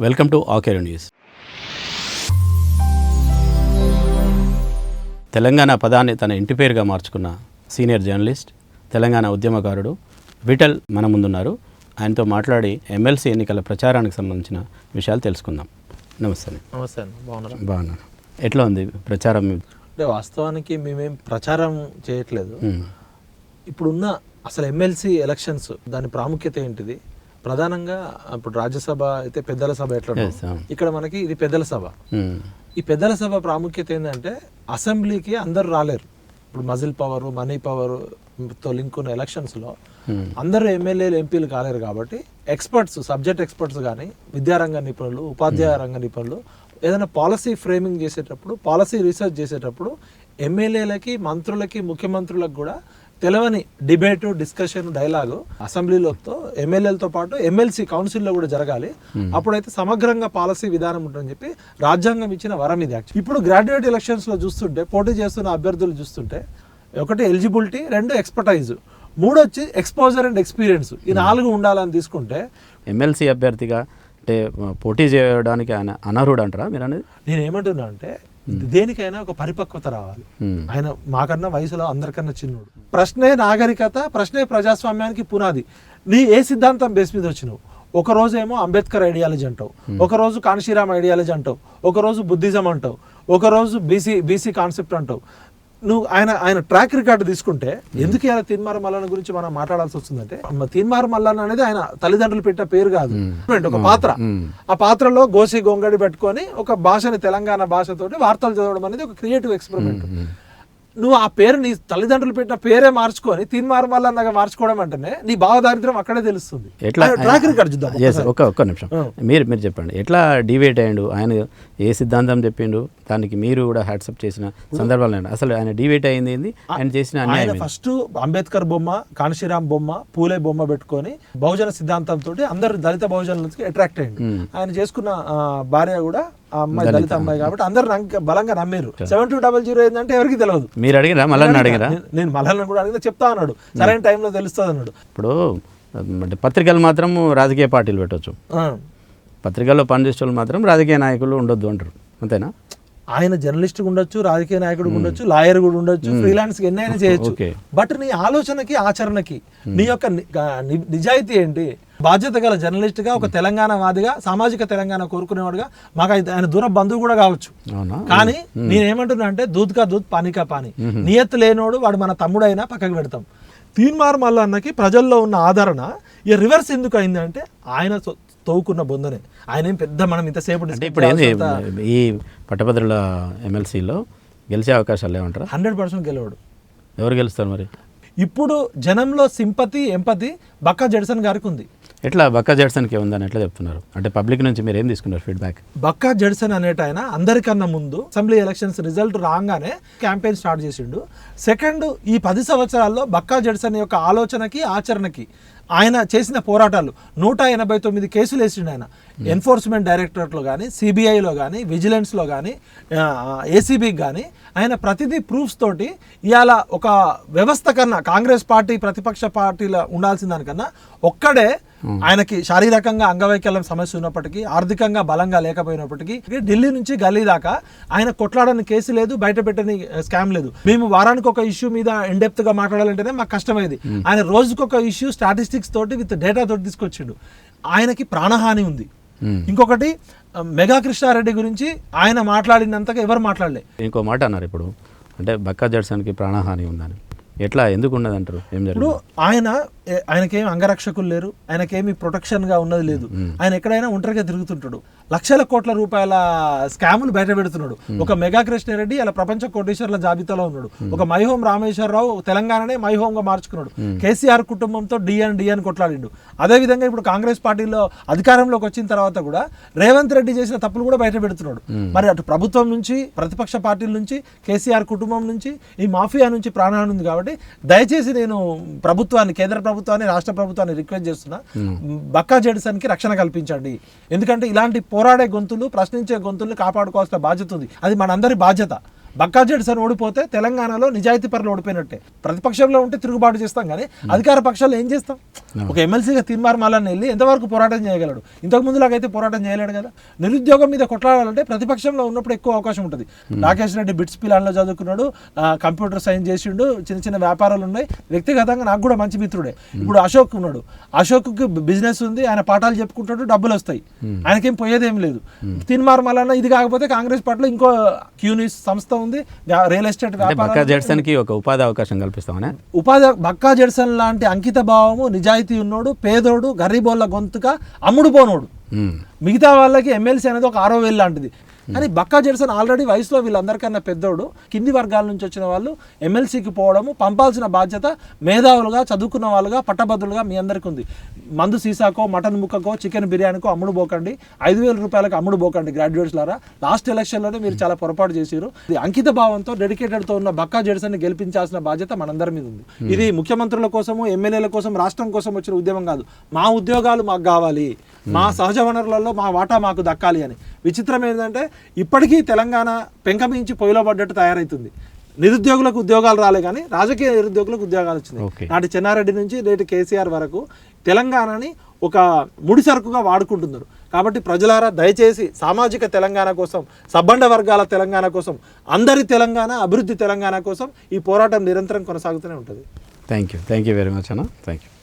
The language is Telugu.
వెల్కమ్ టు ఆకేర్ న్యూస్. తెలంగాణ పదాన్ని తన ఇంటి పేరుగా మార్చుకున్న సీనియర్ జర్నలిస్ట్ తెలంగాణ ఉద్యమకారుడు విఠల్ మన ముందున్నారు. ఆయనతో మాట్లాడి ఎమ్మెల్సీ ఎన్నికల ప్రచారానికి సంబంధించిన విషయాలు తెలుసుకుందాం. నమస్తే. నమస్తే బాగున్నారా? బాగున్నాను. ఎట్లా ఉంది ప్రచారం? అంటే వాస్తవానికి మేమేం ప్రచారం చేయట్లేదు. ఇప్పుడున్న అసలు ఎమ్మెల్సీ ఎలక్షన్స్ దాని ప్రాముఖ్యత ఏంటిది? ప్రధానంగా ఇప్పుడు రాజ్యసభ అయితే పెద్దల సభ ఎట్లా. ఇక్కడ మనకి ఇది పెద్దల సభ. ఉమ్, ఈ పెద్దల సభ ప్రాముఖ్యత ఏంటంటే అసెంబ్లీకి అందరు రాలేరు. ఇప్పుడు మజిల్ పవర్ మనీ పవర్తో లింక్ ఉన్న ఎలక్షన్స్లో ఉమ్, అందరూ ఎమ్మెల్యేలు ఎంపీలు కాలేరు కాబట్టి ఎక్స్పర్ట్స్ సబ్జెక్ట్ ఎక్స్పర్ట్స్ కానీ విద్యారంగ నిపుణులు ఉపాధ్యాయ రంగ నిపుణులు ఏదైనా పాలసీ ఫ్రేమింగ్ చేసేటప్పుడు పాలసీ రీసెర్చ్ చేసేటప్పుడు ఎమ్మెల్యేలకి మంత్రులకి ముఖ్యమంత్రులకు కూడా తెలవని డిబేట్ డిస్కషన్ డైలాగు అసెంబ్లీలతో ఎమ్మెల్యేలతో పాటు ఎమ్మెల్సీ కౌన్సిల్లో కూడా జరగాలి. అప్పుడైతే సమగ్రంగా పాలసీ విధానం ఉంటుందని చెప్పి రాజ్యాంగం ఇచ్చిన వరం ఇది యాక్చువల్ ఇప్పుడు గ్రాడ్యుయేట్ ఎలక్షన్స్లో చూస్తుంటే పోటీ చేస్తున్న అభ్యర్థులు చూస్తుంటే ఒకటి ఎలిజిబిలిటీ రెండు ఎక్స్పర్టైజ్ మూడు వచ్చి ఎక్స్పోజర్ అండ్ ఎక్స్పీరియన్స్ ఈ నాలుగు ఉండాలని తీసుకుంటే ఎమ్మెల్సీ అభ్యర్థిగా అంటే పోటీ చేయడానికి ఆయన అనర్హుడు అంటారా మీరు అనేది? నేను ఏమంటున్నా అంటే దేనికైనా ఒక పరిపక్వత రావాలి. ఆయన మాకన్నా వయసులో అందరికన్నా చిన్నోడు. ప్రశ్నే నాగరికత ప్రశ్నే ప్రజాస్వామ్యానికి పునాది. నీ ఏ సిద్ధాంతం బేస్ మీద వచ్చినావు? ఒక రోజు ఏమో అంబేద్కర్ ఐడియాలజీ అంటావు. ఒక రోజు కాన్షీరామ్ ఐడియాలజీ అంటావు. ఒక రోజు బుద్ధిజం అంటావు. ఒక రోజు బీసీ బీసీ కాన్సెప్ట్ అంటావు. నువ్వు ఆయన ఆయన ట్రాక్ రికార్డు తీసుకుంటే ఎందుకు ఇలా తీన్మార మల్లన్న గురించి మనం మాట్లాడాల్సి వస్తుందంటే తీన్మార మల్లన్న అనేది ఆయన తల్లిదండ్రులు పెట్టిన పేరు కాదు. ఒక పాత్ర. ఆ పాత్రలో గోసి గొంగడి పెట్టుకొని ఒక భాషని తెలంగాణ భాషతోటి వార్తలు చదవడం అనేది ఒక క్రియేటివ్ ఎక్స్పెరిమెంట్. నువ్వు ఆ పేరు నీ తల్లిదండ్రులు పెట్టిన పేరే మార్చుకొని తీన్మార్ మల్లన్నగా మార్చుకోవడం అంటేనే నీ భావదారిద్ర్యం అక్కడే తెలుస్తుంది ఎట్లా ట్రాక్ రికార్డ్ చూద్దాం ఎస్ ఒక్క ఒక్క నిమిషం. మీరు మీరు చెప్పండి ఎట్లా డివేట్ అయ్యిండు ఆయన ఏ సిద్ధాంతం చెప్పిండు దానికి మీరు కూడా హ్యాట్సప్ చేసిన సందర్భాలు. అసలు ఆయన డివేట్ అయింది ఏంది ఆయన చేసిన ఆయన? ఫస్ట్ అంబేద్కర్ బొమ్మ కాన్షీరామ్ బొమ్మ పూలే బొమ్మ పెట్టుకొని బహుజన సిద్ధాంతంతో అందరు దళిత బహుజనులకి అట్రాక్ట్ అయ్యింది. ఆయన చేసుకున్న భార్య కూడా ఆ అమ్మాయి దళిత అమ్మాయి కాబట్టి అందరు బలంగా నమ్మారు సెవెన్ టూ డబల్ జీరో ఏంటంటే ఎవరికి తెలియదు మీరు అడిగిరా? మళ్ళీ అడిగిరా? నేను- మళ్ళీ కూడా అడిగితే చెప్తా అన్నాడు. సరైన టైంలో తెలుస్తుంది అన్నాడు. ఇప్పుడు అంటే పత్రికలు మాత్రం రాజకీయ పార్టీలు పెట్టవచ్చు. పత్రికల్లో పనిచేసే వాళ్ళు మాత్రం రాజకీయ నాయకులు ఉండొద్దు అంటారు. అంతేనా? ఆయన జర్నలిస్ట్ ఉండొచ్చు రాజకీయ నాయకుడు ఉండొచ్చు లాయర్ కూడా ఉండొచ్చు ఫ్రీలాన్స్ ఎన్ని అయినా చేయొచ్చు. బట్ నీ ఆలోచనకి ఆచరణకి నీ యొక్క నిజాయితీ ఏంటి? బాధ్యత గల జర్నలిస్ట్గా ఒక తెలంగాణ వాదిగా సామాజిక తెలంగాణ కోరుకునేవాడుగా మాకు అయితే ఆయన దూర బంధువు కూడా కావచ్చు. కానీ నేనేమంటున్నా అంటే దూద్ కా దూద్ పానీ కా పానీ. నియత్ లేనోడు వాడు మన తమ్ముడైనా పక్కకు పెడతాం. తీన్మార్ మల్లన్నకి ప్రజల్లో ఉన్న ఆదరణ ఈ రివర్స్ ఎందుకు అయింది అంటే ఆయన తొ- తవ్వుకున్న బొందనే ఆయన ఏం పెద్ద మనం ఇంతసేపు అంటే ఇప్పుడు ఏంది ఈ పట్టభద్రుల ఎమ్మెల్సీలో గెలిచే అవకాశాలు ఏమంటారా హండ్రెడ్ పర్సెంట్ గెలవాడు. ఎవరు గెలుస్తారు మరి? ఇప్పుడు జనంలో సింపతి ఎంపతి బక్కా జడ్సన్ గారికి ఉంది ఎట్లా బక్కా జడ్సన్కి ఉందని ఎట్లా చెప్తున్నారు? అంటే పబ్లిక్ నుంచి మీరు ఏం తీసుకున్నారు ఫీడ్బ్యాక్? బక్కా జడ్సన్ అనేట ఆయన అందరికన్నా ముందు అసెంబ్లీ ఎలక్షన్స్ రిజల్ట్ రాగానే క్యాంపెయిన్ స్టార్ట్ చేసిండు. సెకండ్ ఈ పది సంవత్సరాల్లో బక్కా జడ్సన్ యొక్క ఆలోచనకి ఆచరణకి ఆయన చేసిన పోరాటాలు. నూట ఎనభై తొమ్మిది కేసులు వేసిండు ఆయన. ఎన్ఫోర్స్మెంట్ డైరెక్టరేట్లో కానీ సిబిఐలో కానీ విజిలెన్స్లో కానీ ఏసీబీకి కానీ ఆయన ప్రతిదీ ప్రూఫ్స్ తోటి ఇవాళ ఒక వ్యవస్థ కన్నా కాంగ్రెస్ పార్టీ ప్రతిపక్ష పార్టీలో ఉండాల్సిన దానికన్నా ఒక్కడే ఆయనకి శారీరకంగా అంగవైకల్యం సమస్య ఉన్నప్పటికీ ఆర్థికంగా బలంగా లేకపోయినప్పటికీ ఢిల్లీ నుంచి గల్లీ దాకా ఆయన కొట్లాడని కేసు లేదు బయట పెట్టని స్కామ్ లేదు. మేము వారానికి ఒక ఇష్యూ మీద ఇన్డెప్త్గా మాట్లాడాలంటేనే మాకు కష్టమైంది. ఆయన రోజుకొక ఇష్యూ స్టాటిస్టిక్స్ తోటి విత్ డేటా తోటి తీసుకొచ్చిండు. ఆయనకి ప్రాణహాని ఉంది. ఇంకొకటి మెగా కృష్ణారెడ్డి గురించి ఆయన మాట్లాడినంతగా ఎవరు మాట్లాడలే. ఇంకో మాట అన్నారు ఇప్పుడు. అంటే బక్కా జడ్సన్కి ప్రాణహాని ఉందని. ఎట్లా? ఎందుకు ఉన్నది అంటారు ఏం ఇప్పుడు ఆయన ఆయనకేమి అంగరక్షకులు లేరు ఆయనకేమి ప్రొటెక్షన్గా ఉన్నది లేదు. ఆయన ఎక్కడైనా ఒంటరిగా తిరుగుతుంటాడు. లక్షల కోట్ల రూపాయల స్కాములు బయట పెడుతున్నాడు. ఒక మెగా కృష్ణారెడ్డి అలా ప్రపంచ కోటీశ్వర్ల జాబితాలో ఉన్నాడు. ఒక మైహోం రామేశ్వరరావు తెలంగాణనే మైహోం గా మార్చుకున్నాడు కేసీఆర్ కుటుంబంతో డిఎన్ డిఎన్ కొట్లాడిండు. అదే విధంగా ఇప్పుడు కాంగ్రెస్ పార్టీలో అధికారంలోకి వచ్చిన తర్వాత కూడా రేవంత్ రెడ్డి చేసిన తప్పులు కూడా బయట పెడుతున్నాడు. మరి అటు ప్రభుత్వం నుంచి ప్రతిపక్ష పార్టీల నుంచి కేసీఆర్ కుటుంబం నుంచి ఈ మాఫియా నుంచి ప్రాణహాని ఉంది కాబట్టి దయచేసి నేను ప్రభుత్వాన్ని కేంద్ర ప్రభుత్వాన్ని రాష్ట్ర ప్రభుత్వాన్ని రిక్వెస్ట్ చేస్తున్నా బక్కా జెడిసన్కి రక్షణ కల్పించండి. ఎందుకంటే ఇలాంటి పోరాడే గొంతులు ప్రశ్నించే గొంతుల్ని కాపాడుకోవాల్సిన బాధ్యత ఉంది. అది మనందరి బాధ్యత. బక్కా జెడ్సన్ ఓడిపోతే తెలంగాణలో నిజాయితీ పరులు ఓడిపోయినట్టే. ప్రతిపక్షంలో ఉంటే తిరుగుబాటు చేస్తాం కానీ అధికార పక్షాలు ఏం చేస్తాం? ఒక ఎమ్మెల్సీగా తీర్మార్ మాలని వెళ్ళి ఎంతవరకు పోరాటం చేయగలడు? ఇంతకు ముందులాగైతే పోరాటం చేయలేడు కదా? నిరుద్యోగం మీద కొట్లాడాలంటే ప్రతిపక్షంలో ఉన్నప్పుడు ఎక్కువ అవకాశం ఉంటుంది. రాకేష్ రెడ్డి బిట్స్ పిలాన్లో చదువుకున్నాడు కంప్యూటర్ సైన్స్ చేసిండు చిన్న చిన్న వ్యాపారాలు ఉన్నాయి. వ్యక్తిగతంగా నాకు కూడా మంచి మిత్రుడే. ఇప్పుడు అశోక్ ఉన్నాడు. అశోక్కి బిజినెస్ ఉంది ఆయన పాఠాలు చెప్పుకుంటాడు డబ్బులు వస్తాయి. ఆయనకేం పోయేదేం లేదు. తీన్మార్ మల్లన్న ఇది కాకపోతే కాంగ్రెస్ పార్టీలో ఇంకో క్యూనిస్ సంస్థ ఉంది. రియల్ ఎస్టేట్ బక్కా వ్యాపారం జడ్సన్కి ఒక ఉపాధి అవకాశం కల్పిస్తామనే? ఉపాధి బక్కా జెడ్సన్ లాంటి అంకిత భావము నిజాయితీ ఉన్నోడు పేదోడు గరీబోళ్ళ గొంతుగా అమ్ముడు పోనోడు. మ్మ్. మిగతా వాళ్ళకి ఎమ్మెల్సీ అనేది ఒక ఆరో వేలు లాంటిది. కానీ బక్కా జెడ్సన్ ఆల్రెడీ వయసులో వీళ్ళందరికన్నా పెద్దోడు. కింది వర్గాల నుంచి వచ్చిన వాళ్ళు ఎమ్మెల్సీకి పోవడము పంపాల్సిన బాధ్యత మేధావులుగా చదువుకున్న వాళ్ళుగా పట్టభద్రులుగా మీ అందరికీ ఉంది. మందు సీసాకో మటన్ ముక్కకో చికెన్ బిర్యానీకో అమ్ముడు పోకండి. ఐదు వేల రూపాయలకు అమ్ముడు పోకండి గ్రాడ్యుయేట్స్ లారా లాస్ట్ ఎలక్షన్లోనే మీరు చాలా పొరపాటు చేశారు. ఇది అంకిత భావంతో డెడికేటెడ్తో ఉన్న బక్కా జెడ్సన్ని గెలిపించాల్సిన బాధ్యత మనందరి మీద ఉంది. ఇది ముఖ్యమంత్రుల కోసము ఎమ్మెల్యేల కోసం రాష్ట్రం కోసం వచ్చిన ఉద్యమం కాదు. మా ఉద్యోగాలు మాకు కావాలి. మా సహజ వనరులలో మా వాటా మాకు దక్కాలి అని. విచిత్రం ఏంటంటే ఇప్పటికీ తెలంగాణ పెంకమించి పొయ్యిలో పడ్డట్టు తయారవుతుంది నిరుద్యోగులకు ఉద్యోగాలు రాలే కానీ రాజకీయ నిరుద్యోగులకు ఉద్యోగాలు వచ్చినాయి. నాటి చెన్నారెడ్డి నుంచి నేటి కేసీఆర్ వరకు తెలంగాణని ఒక ముడి సరుకుగా వాడుకుంటున్నారు. కాబట్టి ప్రజలారా దయచేసి సామాజిక తెలంగాణ కోసం సబ్బండ వర్గాల తెలంగాణ కోసం అందరి తెలంగాణ అభివృద్ధి తెలంగాణ కోసం ఈ పోరాటం నిరంతరం కొనసాగుతూనే ఉంటుంది. Thank you thank you very much అన్న. Thank you